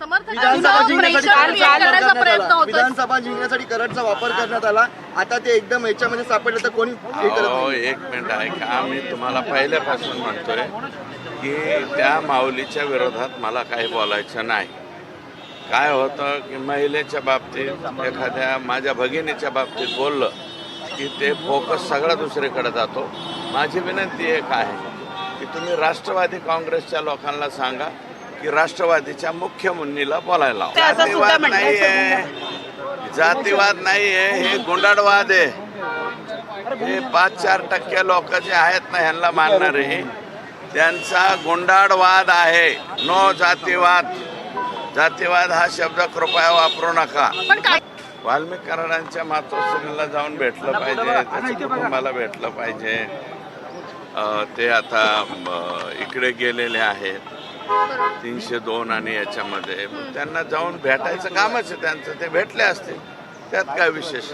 विधानसभा जिंकण्यासाठी create वापर करण्याचा करण्यात प्रयत्न आला. आता ते एकदम याच्यामध्ये सापडले तर कोणी हे. एक मिनिट ऐका आम्ही तुम्हाला पहिल्यापासून म्हणतोय की त्या माऊलीच्या विरोधात मला काही बोलायचं नाही. काय होतं की महिलेच्या बाबतीत एखाद्या माझ्या भगिनीच्या बाबतीत बोललं की ते फोकस सगळा दुसरीकडे जातो. माझी विनंती एक आहे की तुम्ही राष्ट्रवादी काँग्रेसच्या लोकांना सांगा की राष्ट्रवादीच्या मुख्य मुन्नीला बोलायला जातीवाद म्हणताय नाहीये. जातीवाद नाहीये. हे गुंडाळवाद आहे. हे पाच चार टक्के लोक जे आहेत ना ह्यांना मानणारे त्यांचा गुंडाळवाद आहे. नो जातीवाद. जातीवाद हा शब्द कृपया वापरू नका. वाल्मिक कराडांच्या मातोश्रीला जाऊन भेटलं पाहिजे. त्याच्या कुटुंबाला भेटलं पाहिजे. ते आता इकडे गेलेले आहेत. तीनशे दोन आणि याच्यामध्ये. त्यांना जाऊन भेटायचं कामच आहे त्यांचं ते भेटले असतील त्यात काय विशेष?